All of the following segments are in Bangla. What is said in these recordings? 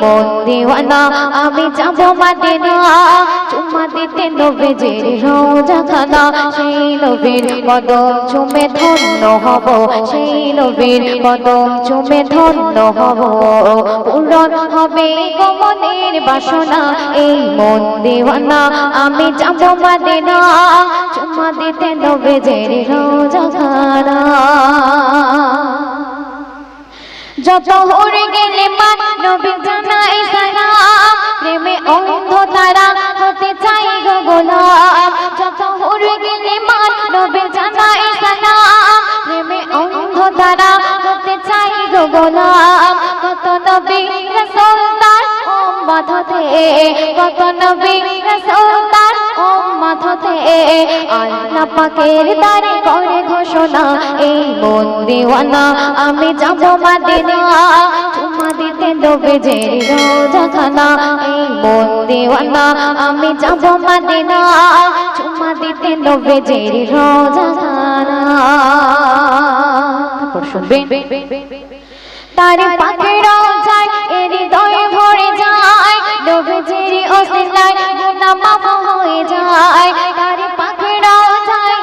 মন দিওয়ানা, আমি যাব মাদিনা। চুম্মা দিতে নবীজির রোজা খানা সেই নবীর কদম চুমে ধন্য হব, সেই নবীর কদম চুমে ধন্য হব। পূরণ হবে গমনের বাসনা, এই মন দিওয়ানা, আমি যাব মাদিনা। চুম্মা দিতে নবীজির রোজা খানা যত হরে গেলে মান নবী জানাই সালাম। প্রেমে অন্ধ তারা হতে চাই গো গোলাম। যত হরে গেলে মান নবী জানাই সালাম। প্রেমে অন্ধ তারা হতে চাই গো গোলাম। কত নবী রাসূল তার উম্মত কত নবী রাসূল হতে আল্লাহ পাকের দ্বারে করে ঘোষণা, এই মন দিওয়ানা, আমি যাব মাদিনা চুমা দিতে দেবে যে রোজা খানা এই মন দিওয়ানা, আমি যাব মাদিনা চুমা দিতে দেবে যে রোজা শুনবেন ভরে যায়। যায়, তার পাখিরাও যায়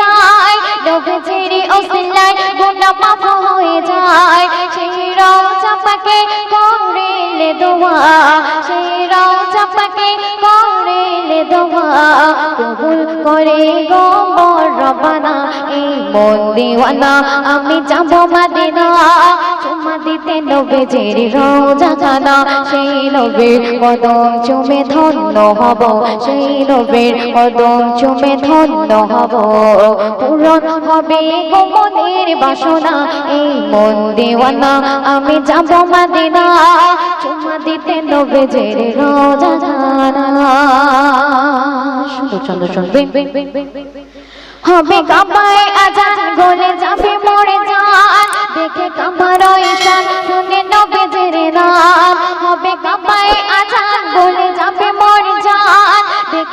যায়। ডুবে জেরি ওসিলায় গুনা মাফ হয়ে যায়। সেই রওজা পাকে করেলে দোয়া? সেই রওজা পাকে আমি যাব মাদিনা। দিতে নবে জের রোজা খানা সেই নবীর কদম চুমে ধন্য হব সেই নবীর কদম চুমে ধন্য হব পূরণ হবে গো মনের বাসনা এই মন দিওয়ানা আমি যাব মাদিনা চুমা দিতে নবে জের রোজা খানা সুন্দর চন্দ্র শুনবেন হবে কাপায়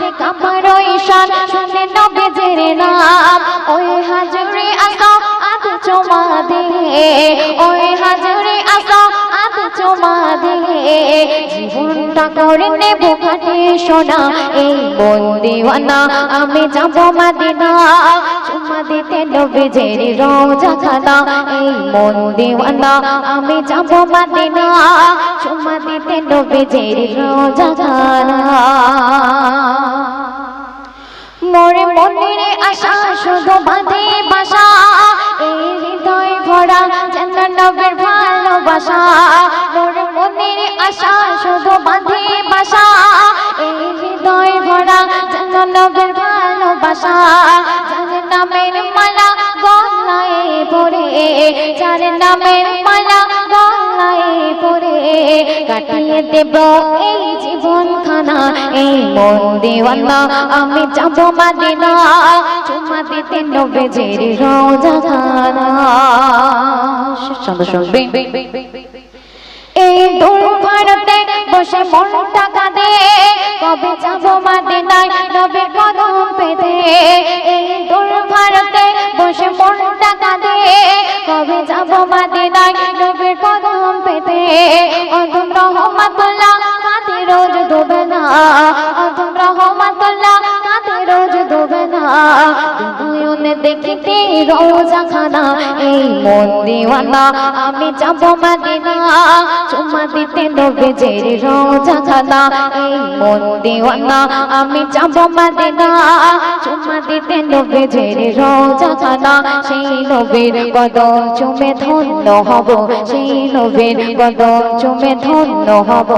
দেখে কামার ঈশান, শুনে নবে জেরে নাম। ওই হাজরে আসো আদ চমা দে ওই হাজরে আসো আদ চমা দে জীবনটা করে নেব কাটে সোনা। এই বন্দিওয়ানা, আমি যাব মাদিনা। চুমা দিতে নবে জেরি রোজা খানা এই মন দিওয়ানা, আমি যাব মাদিনা। চুমা দিতে নবে জেরি রোজা খানা মোরে মনের আশা শুধু বাঁধে বাসা। এই হৃদয় ভরা যেন নবের ভালোবাসা। মোরে মনের আশা শুধু বাঁধে বাসা। এই হৃদয় ভরা যেন নবের ভালোবাসা। যার নামের মালা গলায় পড়ে কাটিয়ে দেব এই জীবন খানা এই মন দেওয়ানা। আমি যাব মাদিনা চুমা দিতে নবে জেরি রোজা খানা শুনবে এই দূর ভারতে বসে মনটা কাঁদে কবে যাব মাদিনায়, নবের কদম পেতে। এই দূর ভারতে বসে মনটা কাঁদে কবে যাব নাই নবীর কদম পেতে? অদম রহমাতুল্লাহ কাঁদে রোজ ডোবে না অদম রহমাতুল্লাহ কাঁদে রোজ ডোবে না। দেখিতে রোজা খানা এই মন দিওয়ানা, আমি যাব মাদিনা। চুমা দিতে নবে জের রোজা খানা এই মন দিওয়ানা, আমি যাব মাদিনা। চুমা দিতে নবে জের রোজা খানা সেই নবীর কদম চুমে ধন্য হব, সেই নবীর কদম চুমে ধন্য হব।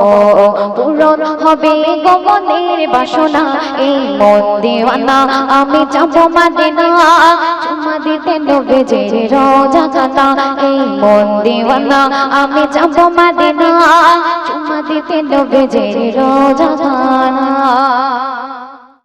পূরণ হবে গমনের বাসনা, এই মন দিওয়ানা, আমি যাব মাদিনা। চুমা দিতে নবে যে রোজা খাতা এই মন দিওয়ানা, আমি যাব মাদিনা চুমা দিতে নবে যে রোজা খানা